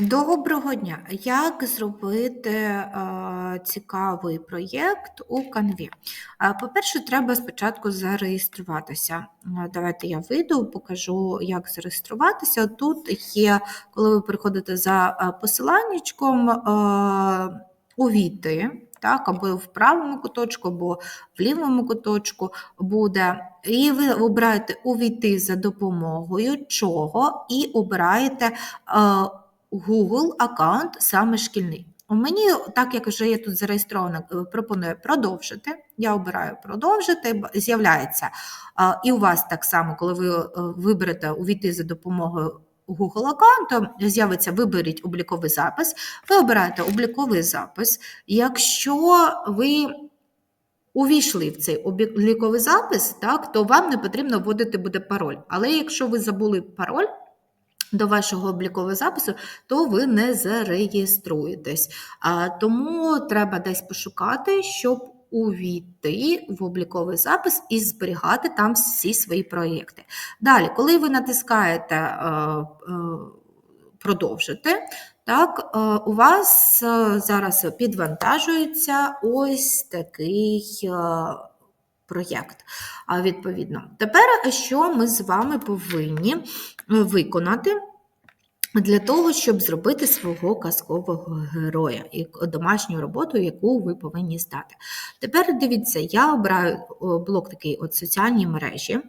Доброго дня! Як зробити е, цікавий проєкт у Canvі? По-перше, треба спочатку зареєструватися. Давайте я вийду, покажу, як зареєструватися. Тут є, коли ви приходите за посиланнячком, е, увійти. Так, або в правому куточку, або в лівому куточку буде. І ви обираєте увійти за допомогою чого, і обираєте е, Google аккаунт саме шкільний. У мені, так як вже я тут зареєстрована, е, пропоную продовжити. Я обираю продовжити, з'являється. І у вас так само, коли ви е, виберете увійти за допомогою Google аккаунту, з'явиться виберіть обліковий запис. Ви обираєте обліковий запис. Якщо ви увійшли в цей обліковий запис, так, то вам не потрібно вводити буде пароль. Але якщо ви забули пароль, до вашого облікового запису, то ви не зареєструєтесь. Тому треба десь пошукати, щоб увійти в обліковий запис і зберігати там всі свої проєкти. Далі, коли ви натискаєте е, е, продовжити, так, е, у вас зараз підвантажується ось такий. Е, Проєкт, А, відповідно. Тепер що ми з вами повинні виконати для того, щоб зробити свого казкового героя і домашню роботу, яку ви повинні здати. Тепер дивіться, я обираю блок такий от соціальні мережі,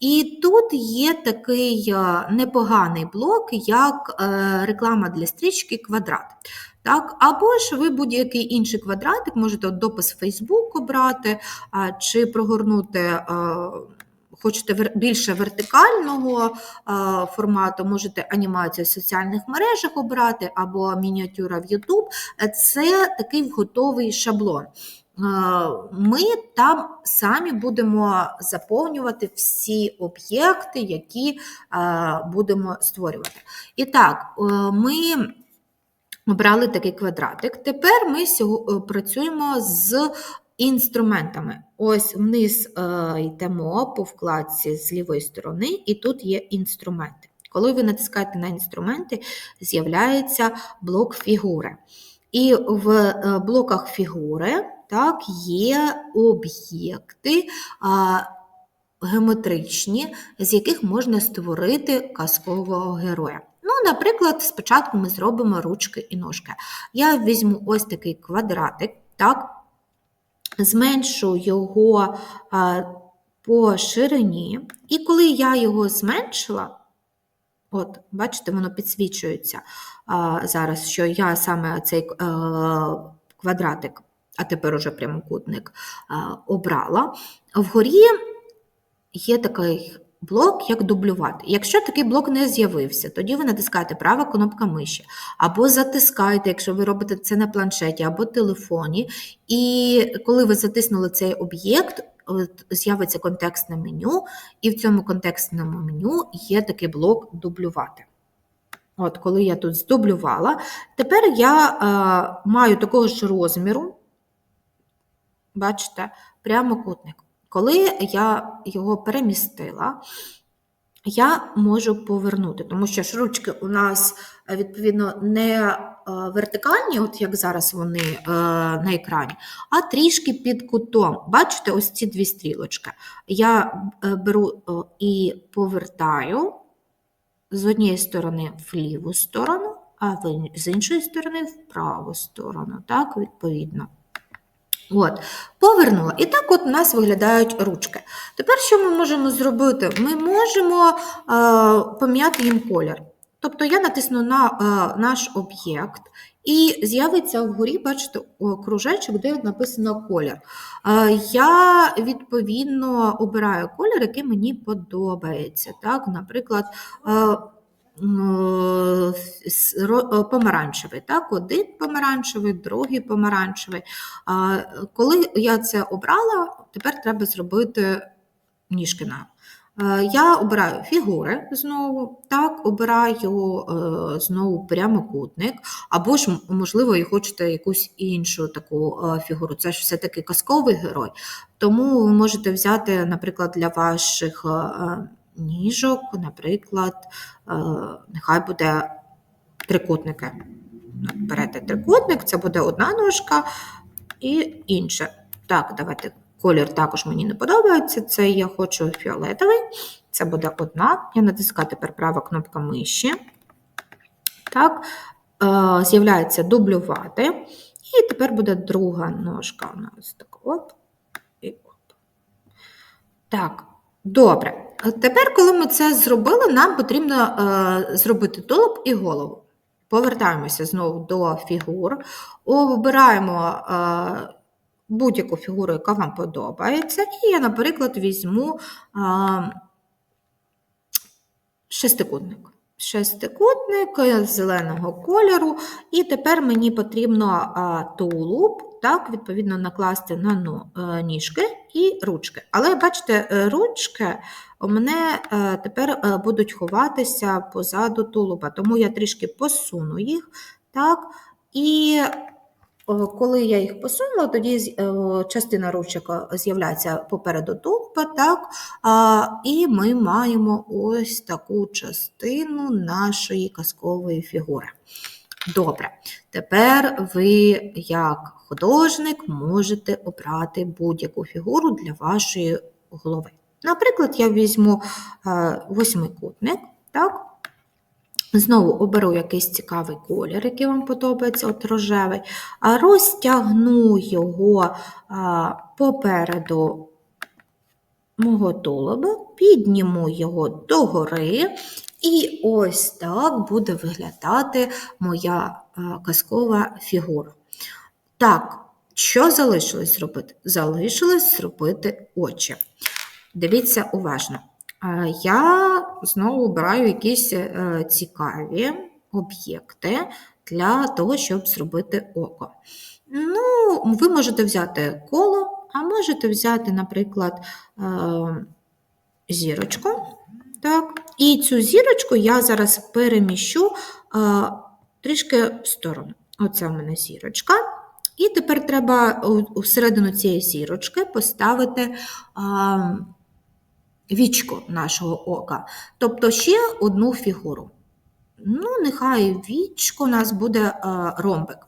і тут є такий е, непоганий блок, як е, реклама для стрічки квадрат. Так, або ж ви будь-який інший квадратик, можете от допис в Facebook обрати, чи прогорнути а, хочете вер- більше вертикального формату, можете анімацію в соціальних мережах обрати, або мініатюра в YouTube. Е, Це такий готовий шаблон. Е, Ми там самі будемо заповнювати всі об'єкти, які е, будемо створювати. І так, е, ми обрали такий квадратик. Тепер ми е, працюємо з інструментами. Ось вниз е, йдемо по вкладці з лівої сторони, і тут є інструменти. Коли ви натискаєте на інструменти, з'являється блок фігури. І в е, блоках фігури так, є об'єкти геометричні, з яких можна створити казкового героя. Ну, наприклад, спочатку ми зробимо ручки і ножки. Я візьму ось такий квадратик, так, зменшу його а, по ширині, і коли я його зменшила, от, бачите, воно підсвічується а, зараз, що я саме цей е, квадратик, а тепер уже прямокутник, а, обрала. Вгорі є такий блок, як дублювати. Якщо такий блок не з'явився, тоді ви натискаєте права кнопка миші, або затискаєте, якщо ви робите це на планшеті або телефоні. І коли ви затиснули цей об'єкт, з'явиться контекстне меню, і в цьому контекстному меню є такий блок дублювати. От, коли я тут здублювала, тепер я е, маю такого ж розміру, бачите, прямокутник. Коли я його перемістила, я можу повернути, тому що ж ручки у нас е, відповідно не е, вертикальні, от як зараз вони е, на екрані, а трішки під кутом. Бачите, ось ці дві стрілочки. Я беру і повертаю з однієї сторони в ліву сторону, а з іншої сторони в праву сторону. Так, відповідно. От, повернула. І так от у нас виглядають ручки. Тепер що ми можемо зробити? Ми можемо е, поміняти їм колір. Тобто я натисну на е, наш об'єкт, і з'явиться вгорі, бачите, кружечок, де написано колір. Е, я відповідно обираю колір, який мені подобається. Так? Наприклад, е, помаранчевий. Так? Один помаранчевий, другий помаранчевий. Коли я це обрала, тепер треба зробити ніжки на. Е, Я обираю фігури знову, так, обираю е, знову прямокутник, або ж, можливо, і хочете якусь іншу таку е, фігуру. Це ж все-таки казковий герой. Тому ви можете взяти, наприклад, для ваших ніжок, наприклад, е, нехай буде трикутники. Берете трикутник, це буде одна ножка і інша. Так, давайте колір також мені не подобається. Це я хочу фіолетовий. Це буде одна. Я натискаю тепер права кнопка миші. Так, е, з'являється дублювати. І тепер буде друга ножка у нас. Так, оп, і оп. Так, добре. Тепер, коли ми це зробили, нам потрібно е, зробити тулуб і голову. Повертаємося знову до фігур, обираємо е, будь-яку фігуру, яка вам подобається. І я, наприклад, візьму е, шестикутник. Шестикутник е, зеленого кольору, і тепер мені потрібно а, тулуб, так, відповідно, накласти на но- е, ніжки і ручки. Але бачите, е, ручки у мене е, тепер е, будуть ховатися позаду тулуба, тому я трішки посуну їх. Так, і Коли я їх посунула, тоді частина ручок з'являється попереду тулуба, так? І ми маємо ось таку частину нашої казкової фігури. Добре, тепер ви, як художник, можете обрати будь-яку фігуру для вашої голови. Наприклад, я візьму е, восьмикутник, так? Знову оберу якийсь цікавий колір, який вам подобається, от рожевий, а розтягну його а, попереду мого тулуба, підніму його догори, і ось так буде виглядати моя казкова фігура. Так, що залишилось зробити? Залишилось зробити очі. Дивіться уважно. Я знову обираю якісь е, цікаві об'єкти для того, щоб зробити око. Ну, ви можете взяти коло, а можете взяти, наприклад, е, зірочку. Так. І цю зірочку я зараз переміщу е, трішки в сторону. Оце в мене зірочка. І тепер треба всередину цієї зірочки поставити вічко нашого ока, тобто ще одну фігуру. Ну, нехай вічко у нас буде ромбик.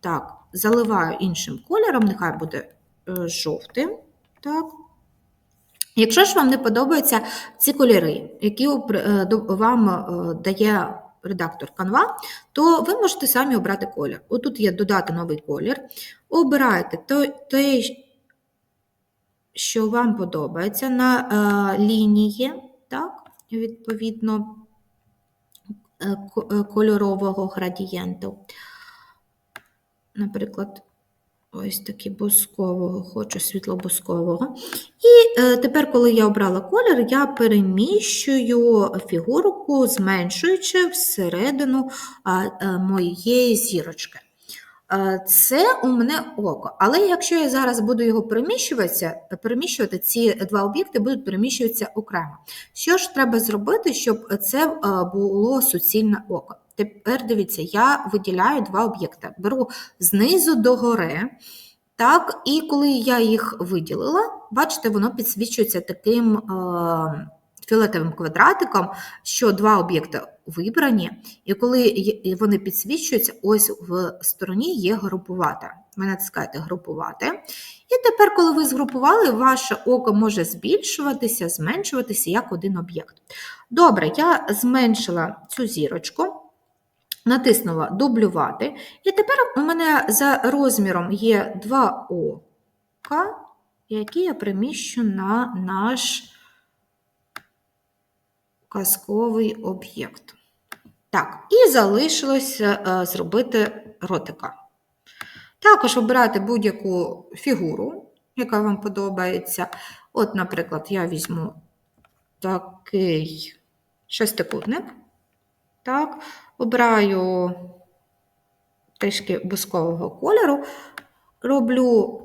Так, заливаю іншим кольором, нехай буде е, жовтим. Так. Якщо ж вам не подобаються ці кольори, які е, вам е, дає редактор Canva, то ви можете самі обрати колір. Отут є додати новий колір. Обираєте той, той що вам подобається на е, лінії, так, відповідно е, е, кольорового градієнту. Наприклад, ось такий бускового, хочу світлобускового. І е, тепер, коли я обрала колір, я переміщую фігурку, зменшуючи всередину е, моєї зірочки. Е, Це у мене око. Але якщо я зараз буду його переміщуватися, переміщувати, ці два об'єкти будуть переміщуватися окремо. Що ж треба зробити, щоб це було суцільне око? Тепер дивіться, я виділяю два об'єкти. Беру знизу до гори. Так, і коли я їх виділила, бачите, воно підсвічується таким е, фіолетовим квадратиком, що два об'єкти вибрані, і коли вони підсвічуються, ось в стороні є групувати. Ви натискаєте групувати. І тепер, коли ви згрупували, ваше око може збільшуватися, зменшуватися як один об'єкт. Добре, я зменшила цю зірочку. Натиснула дублювати. І тепер у мене за розміром є два ока, які я приміщу на наш казковий об'єкт. Так, і залишилось е, зробити ротика. Також обирайте будь-яку фігуру, яка вам подобається. От, наприклад, я візьму такий шестикутник. Так, обираю трішки бускового кольору, роблю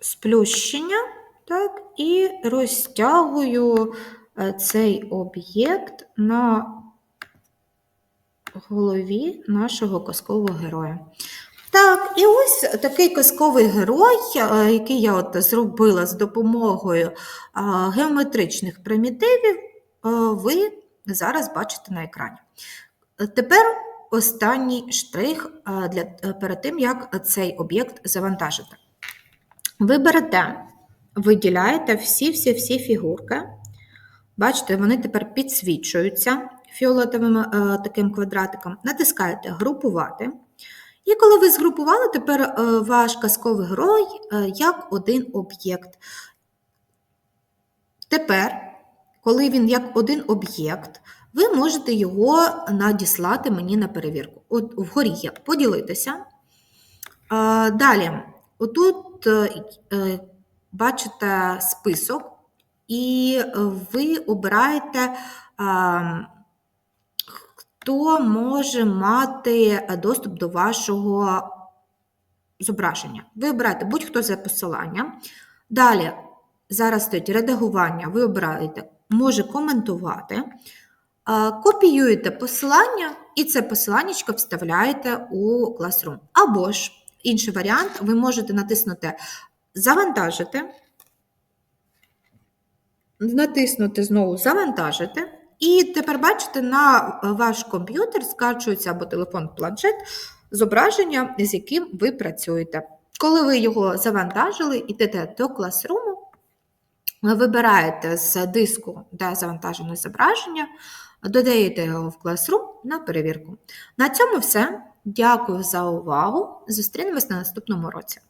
сплющення, так, і розтягую е, цей об'єкт на голові нашого казкового героя. Так, і ось такий казковий герой, е, який я от зробила з допомогою геометричних примітивів, ви зараз бачите на екрані. Тепер останній штрих е, для, е, перед тим, як цей об'єкт завантажити. Ви берете, виділяєте всі-всі-всі фігурки. Бачите, вони тепер підсвічуються фіолетовим е, таким квадратиком. Натискаєте групувати. І коли ви згрупували, тепер е, ваш казковий герой е, як один об'єкт. Тепер, коли він як один об'єкт, ви можете його надіслати мені на перевірку. От вгорі є поділитися. Далі, отут е, е, бачите список, і ви обираєте, хто може мати доступ до вашого зображення. Ви обираєте будь-хто за посиланням. Далі, зараз стоїть редагування, ви обираєте, може коментувати. Копіюєте посилання і це посилання вставляєте у Classroom. Або ж інший варіант, ви можете натиснути Завантажити, натиснути знову Завантажити. І тепер бачите, на ваш комп'ютер скачується або телефон планшет зображення, з яким ви працюєте. Коли ви його завантажили, йдете до Classroom, вибираєте з диску, де завантажене зображення, додаєте його в Classroom на перевірку. На цьому все. Дякую за увагу. Зустрінемось на наступному році.